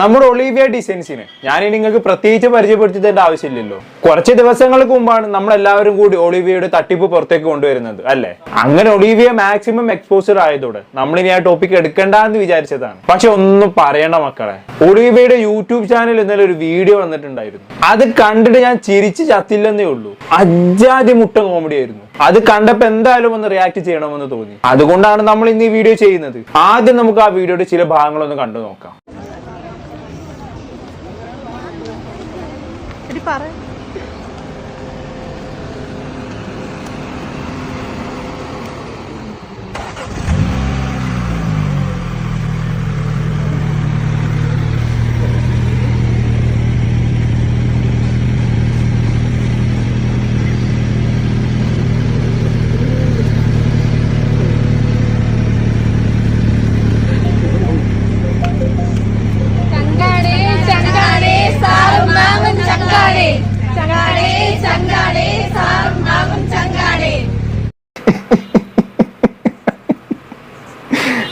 നമ്മുടെ ഒളീവിയ ഡിസൈൻസിന് ഞാൻ ഇനി നിങ്ങൾക്ക് പ്രത്യേകിച്ച് പരിചയപ്പെടുത്തേണ്ട ആവശ്യമില്ലല്ലോ. കുറച്ച് ദിവസങ്ങൾക്ക് മുമ്പാണ് നമ്മൾ എല്ലാവരും കൂടി ഒളീവിയയുടെ തട്ടിപ്പ് പുറത്തേക്ക് കൊണ്ടുവരുന്നത് അല്ലെ? അങ്ങനെ ഒളീവിയ മാക്സിമം എക്സ്പോസർ ആയതോടെ നമ്മൾ ഇനി ആ ടോപ്പിക് എടുക്കണ്ട എന്ന് വിചാരിച്ചതാണ്. പക്ഷെ ഒന്നും പറയണ്ട മക്കളെ. ഒളീവിയയുടെ യൂട്യൂബ് ചാനൽ ഇന്നലെ ഒരു വീഡിയോ വന്നിട്ടുണ്ടായിരുന്നു. അത് കണ്ടിട്ട് ഞാൻ ചിരിച്ച് ചത്തില്ലെന്നേ ഉള്ളൂ. അജാതി മുട്ട കോമഡി ആയിരുന്നു. അത് കണ്ടപ്പോ എന്തായാലും ഒന്ന് റിയാക്ട് ചെയ്യണമെന്ന് തോന്നി. അതുകൊണ്ടാണ് നമ്മൾ ഇന്ന് ഈ വീഡിയോ ചെയ്യുന്നത്. ആദ്യം നമുക്ക് ആ വീഡിയോയുടെ ചില ഭാഗങ്ങളൊന്ന് കണ്ടു നോക്കാം. пары.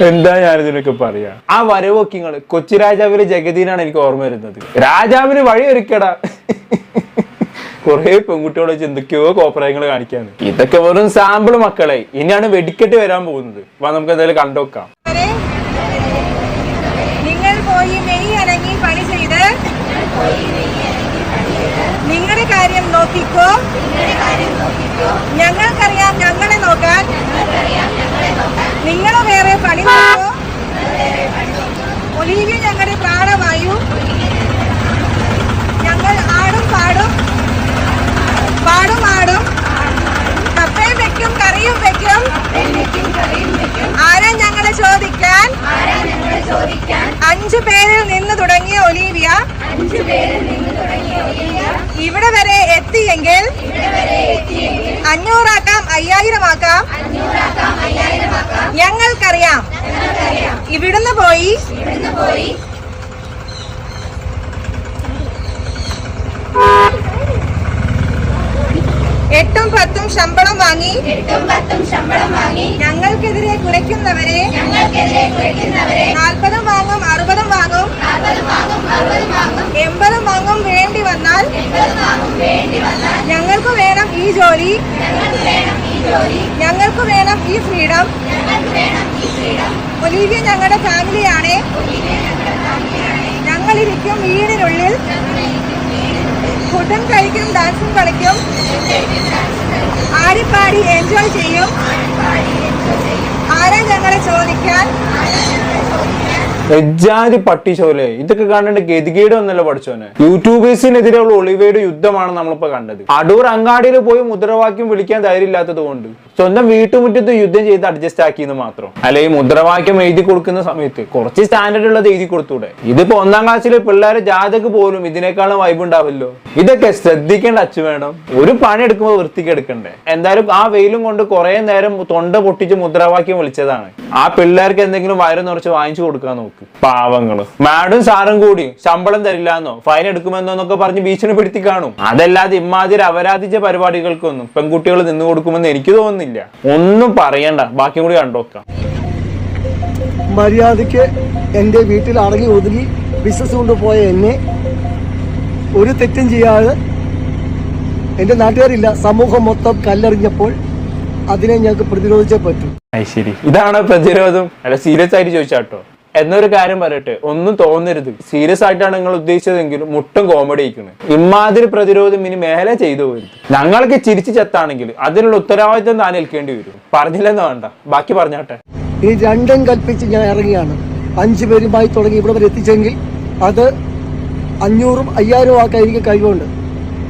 എന്താ ഞാനിതിനൊക്കെ പറയാ? ആ വരവൊക്കെ നിങ്ങൾ കൊച്ചി രാജാവിലെ ജഗദീനാണ് എനിക്ക് ഓർമ്മ വരുന്നത്. രാജാവിന് വഴി ഒരുക്കടാ. കുറെ പെൺകുട്ടികളെ വെച്ച് എന്തൊക്കെയോ കോപ്രായങ്ങൾ ഇതൊക്കെ വെറും സാമ്പിൾ മക്കളെ. ഇനിയാണ് വെടിക്കെട്ട് വരാൻ പോകുന്നത്. വാ നമുക്ക് എന്തായാലും കണ്ടോക്കാം വരെ നിങ്ങൾ പോയി മെയ് അനങ്ങി പണി ചെയ്ത് നിങ്ങളുടെ കാര്യം നോക്കിക്കോ. ഞങ്ങൾക്കറിയാം ഞങ്ങളെ നോക്കാൻ. നിങ്ങൾ വേറെ പണി നോക്കോ. ഒലീവ്യ ഞങ്ങളുടെ പ്രാണവായു. ഞങ്ങൾ ആടും പാടും. പാടും ആടും. കപ്പയും വെക്കും കറിയും വെക്കും. ആരാ ഞങ്ങളെ ചോദിക്കാൻ? അഞ്ചു പേരിൽ നിന്ന് തുടങ്ങിയ ഒലീവിയ. ഇവിടെ വരെ എത്തിയെങ്കിൽ അഞ്ഞൂറാക്കാം അയ്യായിരമാക്കാം. ഞങ്ങൾക്കറിയാം. ഇവിടുന്ന് പോയി. എട്ടും പത്തും ശമ്പളം വാങ്ങി. ഞങ്ങൾക്കെതിരെ കുറയ്ക്കുന്നവരെ നാൽപ്പതും വാങ്ങും അറുപതും വാങ്ങും. എൺപത് വാങ്ങും വേണ്ടി വന്നാൽ ഞങ്ങൾക്ക് വേണം ഈ ജോലി. ഞങ്ങൾക്ക് വേണം ഈ ഫ്രീഡം. ഒലീവിയ ഞങ്ങളുടെ ഫാമിലിയാണ്. ഞങ്ങളിരിക്കും വീടിനുള്ളിൽ. ഫുഡും കഴിക്കും ഡാൻസും കളിക്കും. ആടിപ്പാടി എൻജോയ് ചെയ്യും. ആരാ ഞങ്ങളെ ചോദിക്കാൻ? എജ്ജാതി പട്ടി ചോലെ ഇതൊക്കെ കണ്ടിട്ട് ഗതികേട് ഒന്നല്ല പഠിച്ചോനെ. യൂട്യൂബേഴ്സിനെതിരെയുള്ള ഒളിവയുടെ യുദ്ധമാണ് നമ്മളിപ്പോ കണ്ടത്. അടൂർ അങ്ങാടിയിൽ പോയി മുദ്രാവാക്യം വിളിക്കാൻ ധൈര്യമില്ലാത്തത് കൊണ്ട് സ്വന്തം വീട്ടുമുറ്റത്ത് യുദ്ധം ചെയ്ത് അഡ്ജസ്റ്റ് ആക്കിയെന്ന് മാത്രം. അല്ലെ ഈ മുദ്രാവാക്യം എഴുതി കൊടുക്കുന്ന സമയത്ത് കുറച്ച് സ്റ്റാൻഡേർഡ് ഉള്ളത് എഴുതി കൊടുത്തൂടെ. ഇതിപ്പോ ഒന്നാം ക്ലാസ്സിലെ പിള്ളേരെ ജാതക പോലും ഇതിനേക്കാളും വൈബ് ഉണ്ടാവില്ലോ. ഇതൊക്കെ ശ്രദ്ധിക്കേണ്ട അച്ചു വേണം. ഒരു പണി എടുക്കുമ്പോൾ വൃത്തിക്ക് എടുക്കണ്ടേ. എന്തായാലും ആ വെയിലും കൊണ്ട് കുറെ നേരം തൊണ്ട പൊട്ടിച്ച് മുദ്രാവാക്യം വിളിച്ചതാണ്. ആ പിള്ളേർക്ക് എന്തെങ്കിലും വയറ് നിറച്ച് വാങ്ങിച്ചു കൊടുക്കാൻ നോക്ക്. പാവങ്ങൾ മാഡും സാറും കൂടി ശമ്പളം തരില്ലാന്നോ? ഫൈൻ എടുക്കുമെന്നോ എന്നൊക്കെ പറഞ്ഞ് ഭീഷണി ഭീഷണിപ്പെടുത്തി കാണും. അതല്ലാതെ ഇമ്മാതിരി അപരാധിച്ച പരിപാടികൾക്കൊന്നും പെൺകുട്ടികൾ നിന്ന് കൊടുക്കുമെന്ന് എനിക്ക് തോന്നുന്നില്ല. ഒന്നും പറയണ്ട. ബാക്കി കൂടി കണ്ടോക്കാം മര്യാദയ്ക്ക് എന്റെ വീട്ടിൽ അടങ്ങി ഒതുങ്ങി ബിസിനസ് കൊണ്ടുപോയ എന്നെ ഒരു തെറ്റും ചെയ്യാതെ എന്റെ നാട്ടുകാരില്ല. സമൂഹം മൊത്തം കല്ലെറിഞ്ഞപ്പോൾ അതിനെ ഞങ്ങൾക്ക് പ്രതിരോധിച്ചേ പറ്റൂ. ശരി ഇതാണ് പ്രതിരോധം? അല്ല സീരിയസ് ആയിട്ട് ചോദിച്ചാട്ടോ. എന്നൊരു കാര്യം പറയട്ടെ ഒന്നും തോന്നരുത്. സീരിയസ് ആയിട്ടാണ് നിങ്ങൾ ഉദ്ദേശിച്ചതെങ്കിലും മുട്ടും കോമഡി ആയിക്കണേ ഇമാതിരി പ്രതിരോധം ഇനി മേലെ ചെയ്തു പോരുത്. ഞങ്ങൾക്ക് ചിരിച്ചു ചെത്താണെങ്കിൽ അതിനുള്ള ഉത്തരവാദിത്വം താൻ ഏൽക്കേണ്ടി വരും. പറഞ്ഞില്ലെന്ന് വേണ്ട. ബാക്കി പറഞ്ഞാട്ടെ. ഈ രണ്ടും കൽപ്പിച്ച് ഞാൻ ഇറങ്ങിയാണ് അഞ്ചു പേരുമായി തുടങ്ങി ഇവിടെ വരെ എത്തിച്ചെങ്കിൽ അത് അഞ്ഞൂറും അയ്യായിരവും ആക്കാൻ എനിക്ക് കഴിവുണ്ട്.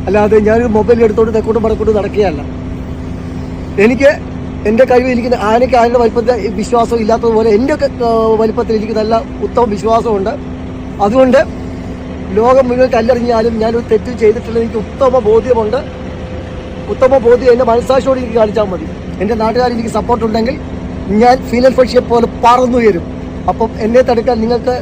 അല്ലാതെ ഞാനൊരു മൊബൈൽ എടുത്തോണ്ട് തെക്കോട്ടും വടക്കോട്ടും നടക്കുകയല്ല. എനിക്ക് എന്റെ കഴിവ് ഇരിക്കുന്ന ആനയ്ക്ക് ആനയുടെ വലിപ്പത്തിൽ വിശ്വാസം ഇല്ലാത്തതുപോലെ എന്റെ വലിപ്പത്തിൽ എനിക്ക് നല്ല ഉത്തമ വിശ്വാസമുണ്ട്. അതുകൊണ്ട് ലോകം മുഴുവൻ കല്ലെറിഞ്ഞാലും ഞാനൊരു തെറ്റ് ചെയ്തിട്ടില്ല. എനിക്ക് ഉത്തമ ബോധ്യമുണ്ട്. ഉത്തമ ബോധ്യം എന്റെ മനസ്സാക്ഷിയോട് എനിക്ക് കാണിച്ചാൽ മതി. എന്റെ നാട്ടുകാർ എനിക്ക് സപ്പോർട്ട് ഉണ്ടെങ്കിൽ ഞാൻ ഫീനൽ പക്ഷിയെ പോലെ പറന്നുയരും. അപ്പം എന്നെ തടുക്കാൻ നിങ്ങൾക്ക്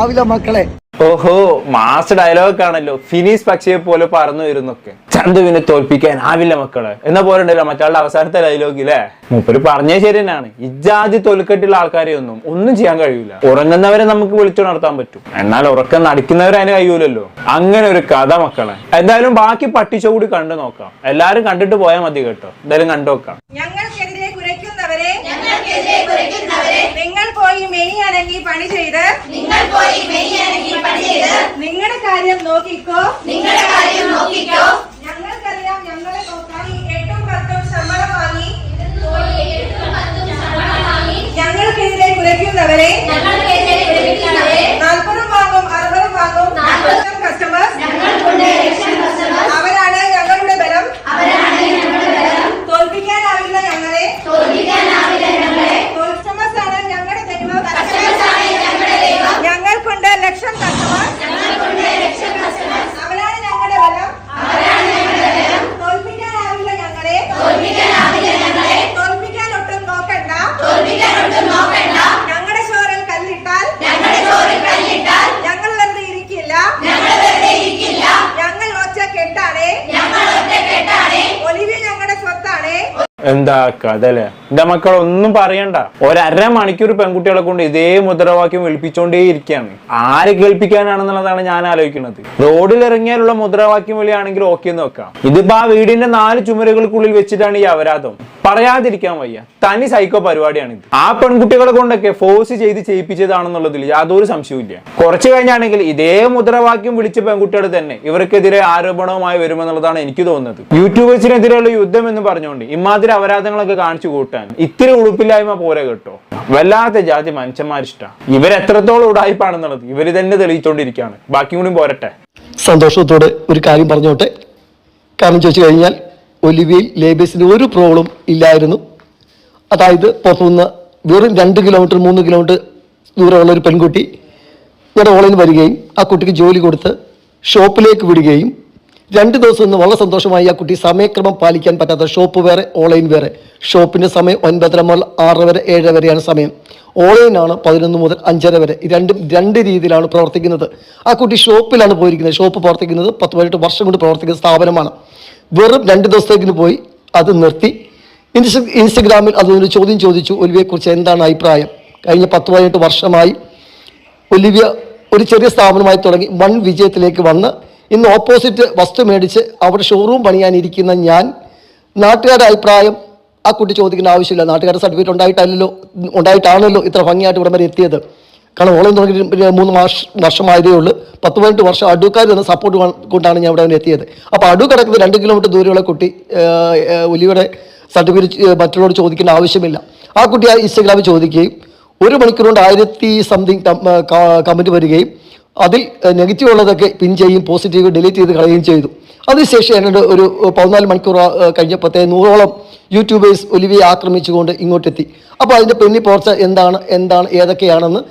ആവില്ല മക്കളെ. ഓഹോ മാസ് ഡയലോഗ് ആണല്ലോ. ഫിനീസ് പക്ഷിയെ പോലെ പറഞ്ഞു വരുന്നൊക്കെ. ചന്തുവിനെ തോൽപ്പിക്കാൻ ആവില്ല മക്കൾ. എന്ന പോലെ ഉണ്ടല്ലോ മറ്റാളുടെ അവസാനത്തെ ഡയലോഗ് ഇല്ലേ മൂപ്പര് പറഞ്ഞേ ശരി തന്നെയാണ്. ഇജാതി തൊലിക്കെട്ടുള്ള ആൾക്കാരെ ഒന്നും ഒന്നും ചെയ്യാൻ കഴിയൂല. ഉറങ്ങുന്നവരെ നമുക്ക് വിളിച്ചു നടത്താൻ പറ്റും. എന്നാൽ ഉറക്കം നടിക്കുന്നവരെ അതിന് കഴിയൂലല്ലോ. അങ്ങനെ ഒരു കഥ മക്കളെ. എന്തായാലും ബാക്കി പട്ടിച്ചോടി കണ്ടു നോക്കാം. എല്ലാരും കണ്ടിട്ട് പോയാൽ മതി കേട്ടോ. എന്തായാലും കണ്ടു നോക്കാം. കുരയ്ക്കുന്നവരെ നിങ്ങൾ പോയി മെനിയണങ്ങി പണി ചെയ്ത് നിങ്ങൾ പോയി മെയ്യണങ്ങി പണി ചെയ്ത് നിങ്ങളുടെ കാര്യം നോക്കിക്കോ. നിങ്ങളുടെ കാര്യം നോക്കിക്കോ. ഞങ്ങൾക്കറിയാം ഞങ്ങളെ നോക്കാൻ എട്ടും പത്തും ശമ്പളം വാങ്ങി എന്താ അല്ലേ എന്റെ മക്കൾ ഒന്നും പറയണ്ട. ഒരര മണിക്കൂർ പെൺകുട്ടികളെ കൊണ്ട് ഇതേ മുദ്രാവാക്യം വിളിപ്പിച്ചോണ്ടേ ഇരിക്കുകയാണ് ആരെ കേൾപ്പിക്കാനാണെന്നുള്ളതാണ് ഞാൻ ആലോചിക്കുന്നത്. റോഡിൽ ഇറങ്ങിയാലുള്ള മുദ്രാവാക്യം വിളിയാണെങ്കിൽ ഓക്കെ എന്ന് വെക്കാം. ഇതിപ്പോ ആ വീടിന്റെ നാല് ചുമരുകൾക്കുള്ളിൽ വെച്ചിട്ടാണ് ഈ അപരാധം. പറയാതിരിക്കാൻ വയ്യ. തനി സൈക്കോ പരിപാടിയാണ് ഇത് ആ പെൺകുട്ടികളെ കൊണ്ടൊക്കെ ഫോഴ്സ് ചെയ്ത് ചെയ്യിപ്പിച്ചതാണെന്നുള്ളതിൽ യാതൊരു സംശയവും കുറച്ച് കഴിഞ്ഞാണെങ്കിൽ ഇതേ മുദ്രാവാക്യം വിളിച്ച പെൺകുട്ടികൾ തന്നെ ഇവർക്കെതിരെ ആരോപണവുമായി വരുമെന്നുള്ളതാണ് എനിക്ക് തോന്നുന്നത്. യൂട്യൂബേഴ്സിനെതിരെയുള്ള യുദ്ധം എന്ന് പറഞ്ഞുകൊണ്ട് ഇമാതിരി അപരാധങ്ങളൊക്കെ കാണിച്ചു കൂട്ടാൻ ഇത്തിരി ഉളുപ്പില്ലായ്മ പോരെ കേട്ടോ. വല്ലാത്ത ജാതി മനുഷ്യന്മാരിഷ്ട. ഇവരെത്രത്തോളം ഉടായ്പാണെന്നുള്ളത് ഇവർ തന്നെ തെളിയിച്ചുകൊണ്ടിരിക്കുകയാണ് ബാക്കി കൂടി പോരട്ടെ. സന്തോഷത്തോടെ ഒരു കാര്യം പറഞ്ഞോട്ടെ? കാരണം ചോദിച്ചു കഴിഞ്ഞാൽ ഒലിവിയയിൽ ലേബേഴ്സിന് ഒരു പ്രോബ്ലം ഇല്ലായിരുന്നു. അതായത് പുറത്തുനിന്ന് വെറും രണ്ട് കിലോമീറ്റർ മൂന്ന് കിലോമീറ്റർ ദൂരമുള്ള ഒരു പെൺകുട്ടി ഞങ്ങളുടെ ഓൺലൈൻ വരികയും ആ കുട്ടിക്ക് ജോലി കൊടുത്ത് ഷോപ്പിലേക്ക് വിടുകയും രണ്ട് ദിവസം ഒന്ന് വളരെ സന്തോഷമായി ആ കുട്ടി സമയക്രമം പാലിക്കാൻ പറ്റാത്ത ഷോപ്പ് വേറെ ഓൺലൈൻ വേറെ. ഷോപ്പിന്റെ സമയം ഒൻപതര മുതൽ ആറര വരെ ഏഴര വരെയാണ് സമയം. ഓൺലൈനാണ് പതിനൊന്ന് മുതൽ അഞ്ചര വരെ. രണ്ടും രണ്ട് രീതിയിലാണ് പ്രവർത്തിക്കുന്നത്. ആ കുട്ടി ഷോപ്പിലാണ് പോയിരിക്കുന്നത്. ഷോപ്പ് പ്രവർത്തിക്കുന്നത് പത്ത് പതിനെട്ട് വർഷം കൊണ്ട് പ്രവർത്തിക്കുന്ന സ്ഥാപനമാണ്. വെറും രണ്ട് ദിവസത്തേക്കിന് പോയി അത് നിർത്തി. ഇൻസ്റ്റ ഇൻസ്റ്റഗ്രാമിൽ അതൊരു ചോദ്യം ചോദിച്ചു ഒലിവിയെക്കുറിച്ച് എന്താണ് അഭിപ്രായം? കഴിഞ്ഞ പത്ത് പതിനെട്ട് വർഷമായി ഒലിവിയ ഒരു ചെറിയ സ്ഥാപനമായി തുടങ്ങി. വൺ വിജയത്തിലേക്ക് വന്ന് ഇന്ന് ഓപ്പോസിറ്റ് വസ്തു മേടിച്ച് അവിടെ ഷോറൂം പണിയാനിരിക്കുന്ന ഞാൻ നാട്ടുകാരുടെ അഭിപ്രായം ആ കുട്ടി ചോദിക്കേണ്ട ആവശ്യമില്ല. നാട്ടുകാരുടെ സർട്ടിഫിക്കറ്റ് ഉണ്ടായിട്ടല്ലല്ലോ ഉണ്ടായിട്ടാണല്ലോ ഇത്ര ഭംഗിയായിട്ട് ഇവിടെ വരെ എത്തിയത്. കാരണം ഓൺലൈൻ തുടങ്ങി പിന്നെ മൂന്ന് മാസം വർഷമായതേ ഉള്ളൂ. പത്ത് പതിനെട്ട് വർഷം അടുക്കാർ തന്നെ സപ്പോർട്ട് കൊണ്ടാണ് ഞാൻ ഇവിടെ അവൻ എത്തിയത് അപ്പോൾ അടു കിടക്കുന്നത് രണ്ട് കിലോമീറ്റർ ദൂരെയുള്ള കുട്ടി ഒലിയുടെ സർട്ടിഫിക്കറ്റ് മറ്റുള്ളവരോട് ചോദിക്കേണ്ട ആവശ്യമില്ല. ആ കുട്ടി ആ ഇൻസ്റ്റഗ്രാമിൽ ചോദിക്കുകയും ഒരു മണിക്കൂർ കൊണ്ട് ആയിരത്തി സംതിങ് കമന്റ് വരികയും അതിൽ നെഗറ്റീവ് ഉള്ളതൊക്കെ പിൻ ചെയ്യും പോസിറ്റീവ് ഡിലീറ്റ് ചെയ്ത് കളയുകയും ചെയ്തു. അതിനുശേഷം എന്നോട് ഒരു പതിനാല് മണിക്കൂർ കഴിഞ്ഞപ്പോഴത്തെ നൂറോളം യൂട്യൂബേഴ്സ് ഒലിവിയെ ആക്രമിച്ചുകൊണ്ട് ഇങ്ങോട്ടെത്തി. അപ്പോൾ അതിന്റെ പെണ്ണി പോർച്ച എന്താണ് എന്താണ് ഏതൊക്കെയാണെന്ന്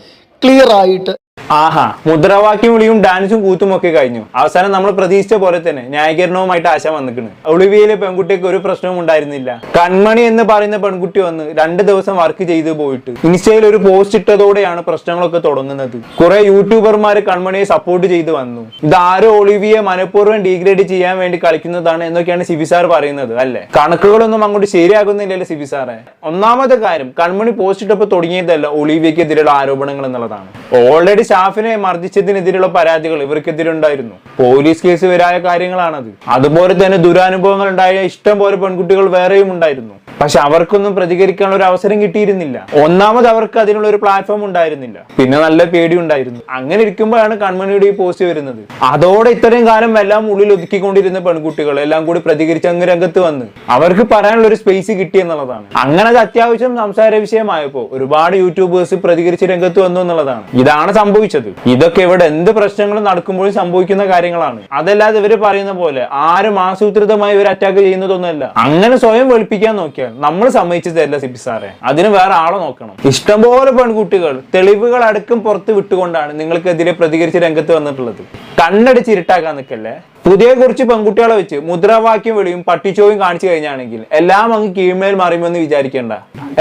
ക്ലിയർ ആയിട്ട് ആഹാ മുദ്രാവാക്യം വിളിയും ഡാൻസും കൂത്തും ഒക്കെ കഴിഞ്ഞു. അവസാനം നമ്മൾ പ്രതീക്ഷിച്ച പോലെ തന്നെ ന്യായീകരണവുമായിട്ട് ആശ വന്നിക്കണ്. ഒളിവിയിലെ പെൺകുട്ടിക്ക് ഒരു പ്രശ്നവും ഉണ്ടായിരുന്നില്ല. കൺമണി എന്ന് പറയുന്ന പെൺകുട്ടി വന്ന് രണ്ട് ദിവസം വർക്ക് ചെയ്തു പോയിട്ട് ഇൻസ്റ്റയിൽ ഒരു പോസ്റ്റ് ഇട്ടതോടെയാണ് പ്രശ്നങ്ങളൊക്കെ തുടങ്ങുന്നത്. കുറെ യൂട്യൂബർമാര് കൺമണിയെ സപ്പോർട്ട് ചെയ്ത് വന്നു. ഇത് ആരോ ഒളിവിയെ മനഃപൂർവം ഡീഗ്രേഡ് ചെയ്യാൻ വേണ്ടി കളിക്കുന്നതാണ് എന്നൊക്കെയാണ് സിബി സാർ പറയുന്നത് അല്ലെ? കണക്കുകളൊന്നും അങ്ങോട്ട് ശരിയാകുന്നില്ലല്ലോ സിബി സാറെ. ഒന്നാമത്തെ കാര്യം കൺമണി പോസ്റ്റ് ഇട്ടപ്പോൾ തുടങ്ങിയതല്ല ഒളിവിയക്കെതിരെയുള്ള ആരോപണങ്ങൾ എന്നുള്ളതാണ്. ഓൾറെഡി സ്റ്റാഫിനെ മർദ്ദിച്ചതിനെതിരെയുള്ള പരാതികൾ ഇവർക്കെതിരെ ഉണ്ടായിരുന്നു. പോലീസ് കേസ് വരായ കാര്യങ്ങളാണത്. അതുപോലെ തന്നെ ദുരാനുഭവങ്ങൾ ഉണ്ടായ ഇഷ്ടം പോലെ പെൺകുട്ടികൾ വേറെയും ഉണ്ടായിരുന്നു. പക്ഷെ അവർക്കൊന്നും പ്രതികരിക്കാനുള്ള ഒരു അവസരം കിട്ടിയിരുന്നില്ല. ഒന്നാമത് അവർക്ക് അതിനുള്ള ഒരു പ്ലാറ്റ്ഫോം ഉണ്ടായിരുന്നില്ല. പിന്നെ നല്ല പേടി ഉണ്ടായിരുന്നു. അങ്ങനെ ഇരിക്കുമ്പോഴാണ് കൺമണിയുടെ ഈ പോസ്റ്റ് വരുന്നത്. അതോടെ ഇത്രയും കാലം എല്ലാം ഉള്ളിൽ ഒതുക്കിക്കൊണ്ടിരുന്ന പെൺകുട്ടികൾ എല്ലാം കൂടി പ്രതികരിച്ച് അങ്ങ് രംഗത്ത് വന്ന് അവർക്ക് പറയാനുള്ള ഒരു സ്പേസ് കിട്ടി എന്നുള്ളതാണ്. അങ്ങനെ അത് അത്യാവശ്യം സംസാര വിഷയമായപ്പോ ഒരുപാട് യൂട്യൂബേഴ്സ് പ്രതികരിച്ച് രംഗത്ത് വന്നു എന്നുള്ളതാണ്. ഇതാണ് സംഭവിച്ചത്. ഇതൊക്കെ ഇവിടെ എന്ത് പ്രശ്നങ്ങളും നടക്കുമ്പോഴും സംഭവിക്കുന്ന കാര്യങ്ങളാണ്. അതല്ലാതെ ഇവർ പറയുന്ന പോലെ ആരും ആസൂത്രിതമായി ഇവർ അറ്റാക്ക് ചെയ്യുന്നതൊന്നുമല്ല. അങ്ങനെ സ്വയം വെളുപ്പിക്കാൻ നോക്കിയാണ് നമ്മൾ സമ്മതിച്ചു തരില്ല സിബി സാറെ. അതിന് വേറെ ആളെ നോക്കണം. ഇഷ്ടംപോലെ പെൺകുട്ടികൾ തെളിവുകൾ അടക്കം പുറത്ത് വിട്ടുകൊണ്ടാണ് നിങ്ങൾക്കെതിരെ പ്രതികരിച്ച് രംഗത്ത് വന്നിട്ടുള്ളത്. കണ്ണടിച്ച് ഇരുട്ടാക്കാൻ നിൽക്കല്ലേ? പുതിയ കുറച്ച് പെൺകുട്ടികളെ വെച്ച് മുദ്രാവാക്യം വിളിയും പട്ടിച്ചോയും കാണിച്ചു കഴിഞ്ഞാണെങ്കിൽ എല്ലാം അങ്ങ് കീഴ്മേൽ മറിയുമെന്ന് വിചാരിക്കേണ്ട.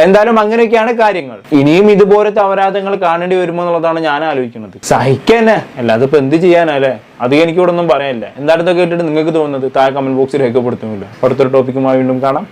എന്തായാലും അങ്ങനെയൊക്കെയാണ് കാര്യങ്ങൾ. ഇനിയും ഇതുപോലത്തെ അപരാധങ്ങൾ കാണേണ്ടി വരുമോ എന്നുള്ളതാണ് ഞാൻ ആലോചിക്കുന്നത്. സഹിക്കന്നെ. അല്ലാതെ ഇപ്പൊ എന്ത് ചെയ്യാനല്ലേ അധികം എനിക്കിവിടെ ഒന്നും പറയാനില്ല. എന്തായാലും കേട്ടിട്ട് നിങ്ങൾക്ക് തോന്നുന്നത് താഴെ കമന്റ് ബോക്സിൽ രേഖപ്പെടുത്തുന്നില്ല അടുത്തൊരു ടോപ്പിക്കുമായി വീണ്ടും കാണാം.